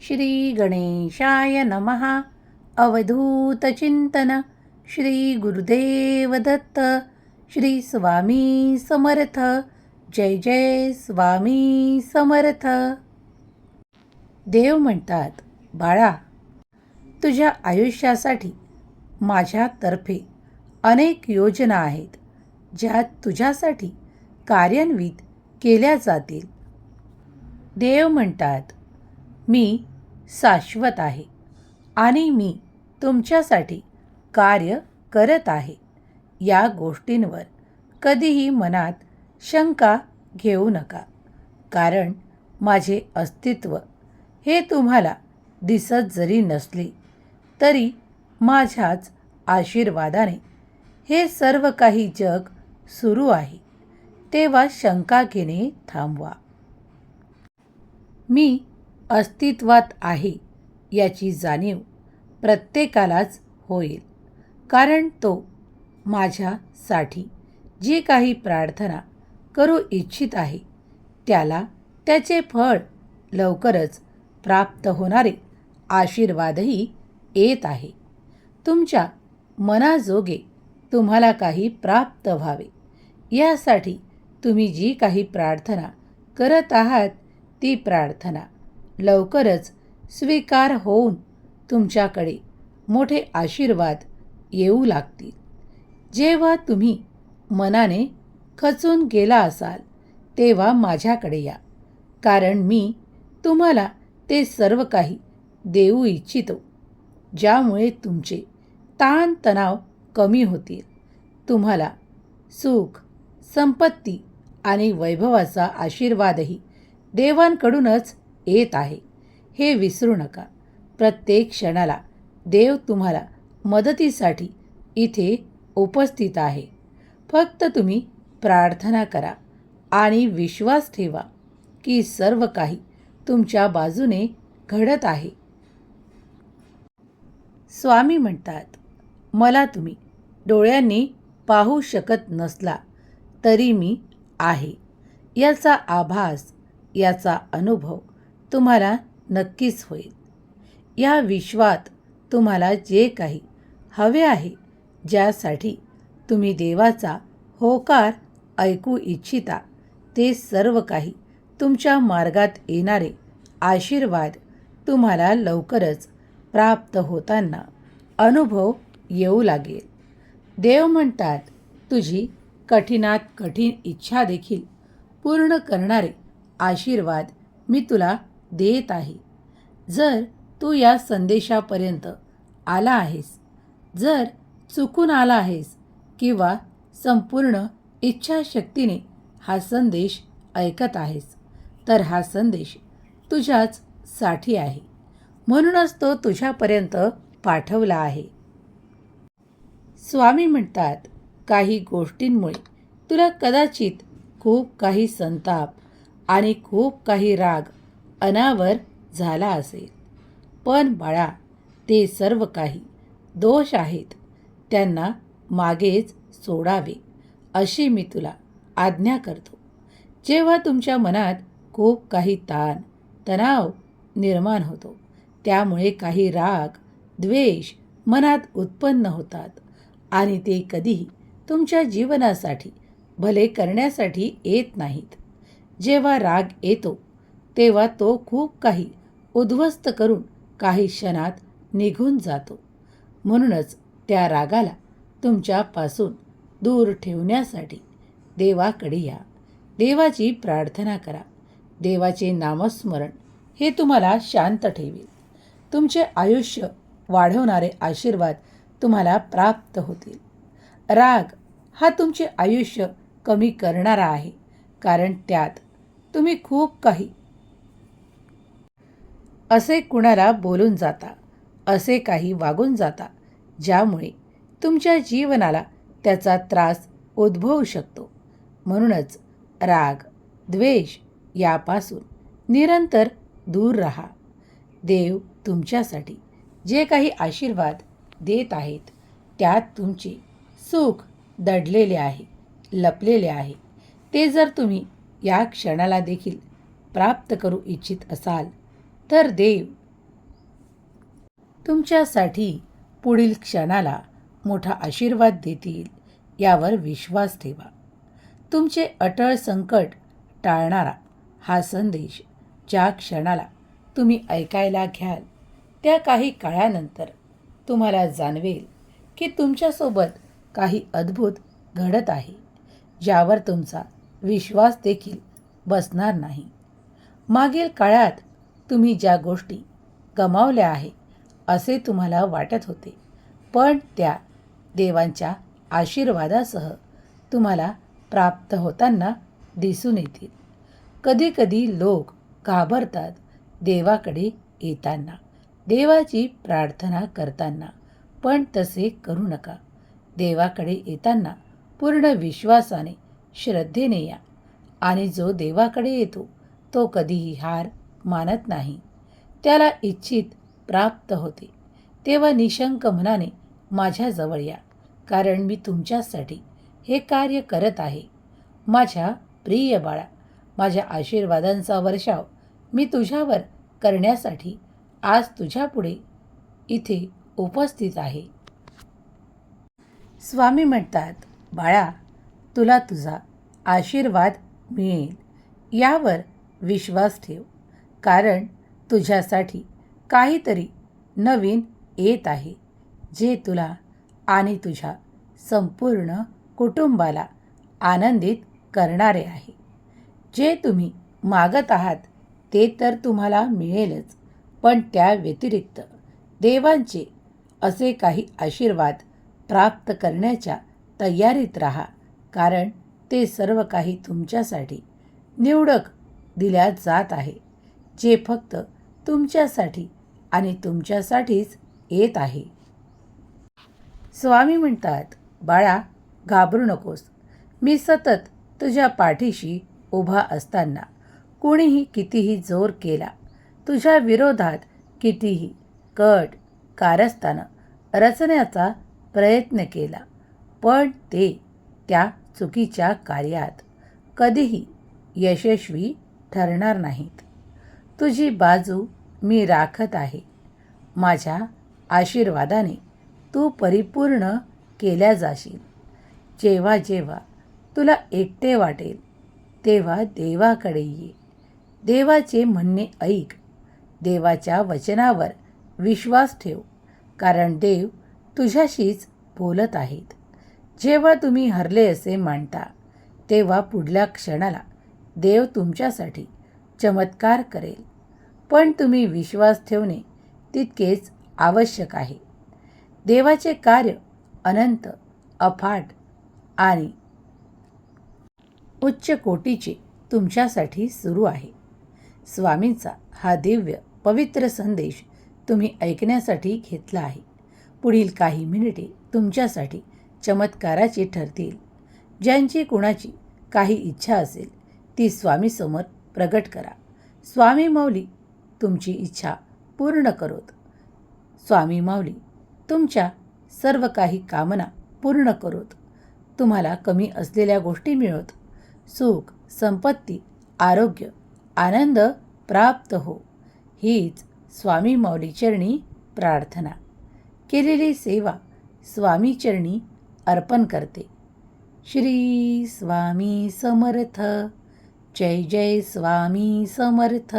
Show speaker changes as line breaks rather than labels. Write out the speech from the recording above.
श्री गणेशाय नमः। अवधूतचिंतन। श्री गुरुदेव दत्त श्री स्वामी समर्थ। जय जय स्वामी समर्थ। देव म्हणतात बाळा तुझ्या आयुष्यासाठी माझ्यातर्फे अनेक योजना आहेत ज्या तुझ्यासाठी कार्यान्वित केल्या जातील. देव म्हणतात मी शाश्वत आहे आणि मी तुमच्यासाठी कार्य करत आहे. या गोष्टींवर कधीही मनात शंका घेऊ नका. कारण माझे अस्तित्व हे तुम्हाला दिसत जरी नसले तरी माझ्याच आशीर्वादाने हे सर्व काही जग सुरू आहे. तेव्हा शंका घेणे थांबवा. मी अस्तित्वात आहे याची जाणीव प्रत्येकालाच होईल. कारण तो माझ्यासाठी जी काही प्रार्थना करू इच्छित आहे त्याला त्याचे फळ लवकरच प्राप्त होणारे आशीर्वादही येत आहे. तुमच्या मनाजोगे तुम्हाला काही प्राप्त व्हावे. यासाठी तुम्ही जी काही प्रार्थना करत आहात ती प्रार्थना लवकरच स्वीकार होऊन तुमच्याकडे मोठे आशीर्वाद येऊ लागतील. जेव्हा तुम्ही मनाने खचून गेला असाल तेव्हा माझ्याकडे या. कारण मी तुम्हाला ते सर्व काही देऊ इच्छितो ज्यामुळे तुमचे ताणतणाव कमी होतील. तुम्हाला सुख संपत्ती आणि वैभवाचा आशीर्वादही देवांकडूनच येत आहे. हे विसरू नका. प्रत्येक क्षणाला देव तुम्हाला मदतीसाठी इथे उपस्थित आहे. फक्त तुम्ही प्रार्थना करा आणि विश्वास ठेवा की सर्व काही तुमच्या बाजूने घडत आहे. स्वामी म्हणतात मला तुम्ही डोळ्यांनी पाहू शकत नसला तरी मी आहे. याचा आभास याचा अनुभव तुम्हाला नक्कीच होईल. या विश्वात तुम्हाला जे काही हवे आहे ज्यासाठी तुम्ही देवाचा होकार ऐकू इच्छिता ते सर्व काही तुमच्या मार्गात येणारे आशीर्वाद तुम्हाला लवकरच प्राप्त होताना अनुभव येऊ लागेल. देव म्हणतात तुझी कठीणात कठीण इच्छा देखील पूर्ण करणारे आशीर्वाद मी तुला देत आहे. जर तू या संदेशापर्यंत आला आहेस जर चुकून आला आहेस किंवा संपूर्ण इच्छाशक्तीने हा संदेश ऐकत आहेस तर हा संदेश तुझ्याच साठी आहे. म्हणूनच तो तुझ्यापर्यंत पाठवला आहे. स्वामी म्हणतात काही गोष्टींमुळे तुला कदाचित खूप काही संताप आणि खूप काही राग अनावर झाला असेल. पण बाळा ते सर्व काही दोष आहेत. त्यांना मागेच सोडावे अशी मी तुला आज्ञा करतो. जेव्हा तुमच्या मनात खूप काही ताण तणाव निर्माण होतो त्यामुळे काही राग द्वेष मनात उत्पन्न होतात आणि ते कधीही तुमच्या जीवनासाठी भले करण्यासाठी येत नाहीत. जेव्हा राग येतो तेव्हा तो खूप काही उद्ध्वस्त करून काही क्षणात निघून जातो. म्हणूनच त्या रागाला तुमच्यापासून दूर ठेवण्यासाठी देवाकडे या. देवाची प्रार्थना करा. देवाचे नामस्मरण हे तुम्हाला शांत ठेवेल. तुमचे आयुष्य वाढवणारे आशीर्वाद तुम्हाला प्राप्त होतील. राग हा तुमचे आयुष्य कमी करणारा आहे. कारण त्यात तुम्ही खूप काही असे कुणाला बोलून जाता असे काही वागून जाता ज्यामुळे तुमच्या जीवनाला त्याचा त्रास उद्भवू शकतो. म्हणूनच राग द्वेष यापासून निरंतर दूर राहा. देव तुमच्यासाठी जे काही आशीर्वाद देत आहेत त्यात तुमचे सुख दडलेले आहे लपलेले आहे. ते जर तुम्ही या क्षणाला देखील प्राप्त करू इच्छित असाल तर देव तुमच्यासाठी पुढील क्षणाला मोठा आशीर्वाद देतील यावर विश्वास ठेवा. तुमचे अटळ संकट टाळणारा हा संदेश ज्या क्षणाला तुम्ही ऐकायला घ्याल त्या काही काळानंतर तुम्हाला जाणवेल की तुमच्यासोबत काही अद्भुत घडत आहे ज्यावर तुमचा विश्वास देखील बसणार नाही. मागील काळात तुम्ही ज्या गोष्टी गमावल्या आहे असे तुम्हाला वाटत होते. पण त्या देवांच्या आशीर्वादासह तुम्हाला प्राप्त होताना दिसून येतील. कधीकधी लोक घाबरतात देवाकडे येताना देवाची प्रार्थना करताना. पण तसे करू नका. देवाकडे येताना पूर्ण विश्वासाने श्रद्धेने या. आणि जो देवाकडे येतो तो कधीही हार मानत नाही. त्याला इच्छित प्राप्त होते. तेव्हा निशंक मनाने माझ्याजवळ या कारण मी तुमच्यासाठी हे कार्य करत आहे. माझ्या प्रिय बाळा माझ्या आशीर्वादांचा वर्षाव मी तुझ्यावर करण्यासाठी आज तुझ्यापुढे इथे उपस्थित आहे. स्वामी म्हणतात बाळा तुला तुझा आशीर्वाद मिळेल. यावर विश्वास ठेव. कारण तुझ्यासाठी काहीतरी नवीन येत आहे जे तुला आणि तुझ्या संपूर्ण कुटुंबाला आनंदित करणारे आहे. जे तुम्ही मागत आहात ते तर तुम्हाला मिळेलच पण त्या व्यतिरिक्त देवांचे असे काही आशीर्वाद प्राप्त करण्याच्या तयारीत राहा कारण ते सर्व काही तुमच्यासाठी निवडक दिल्या जात आहे. जे फक्त तुमच्यासाठी आणि तुमच्यासाठीच येत आहे. स्वामी म्हणतात बाळा घाबरू नकोस. मी सतत तुझ्या पाठीशी उभा असताना कोणीही कितीही जोर केला तुझ्या विरोधात कितीही कट कारस्थानं रचण्याचा प्रयत्न केला पण ते त्या चुकीच्या कार्यात कधीही यशस्वी ठरणार नाहीत. तुझी बाजू मी राखत आहे. माझ्या आशीर्वादाने तू परिपूर्ण केल्या जाशील. जेव्हा जेव्हा तुला एकटे वाटेल तेव्हा देवाकडे ये. देवाचे म्हणणे ऐक. देवाच्या वचनावर विश्वास ठेव कारण देव तुझ्याशीच बोलत आहेत. जेव्हा तुम्ही हरले असे मानता तेव्हा पुढल्या क्षणाला देव तुमच्यासाठी चमत्कार करेल. पण तुम्ही विश्वास ठेवणे तितकेच आवश्यक आहे. देवाचे कार्य अनंत अफाट आणि उच्च कोटीचे तुमच्यासाठी सुरू आहे. स्वामींचा हा दिव्य पवित्र संदेश तुम्ही ऐकण्यासाठी घेतला आहे. पुढील काही मिनिटे तुमच्यासाठी चमत्काराची ठरतील. ज्यांची कुणाची काही इच्छा असेल ती स्वामीसमोर प्रगट करा. स्वामी माऊली तुमची इच्छा पूर्ण करोत. स्वामी माऊली तुमच्या सर्व काही कामना पूर्ण करोत. तुम्हाला कमी असलेल्या गोष्टी मिळवत सुख संपत्ती आरोग्य आनंद प्राप्त हो. हीच स्वामी माऊलीचरणी प्रार्थना. केलेली सेवा स्वामीचरणी अर्पण करते. श्री स्वामी समर्थ. जय जय स्वामी समर्थ.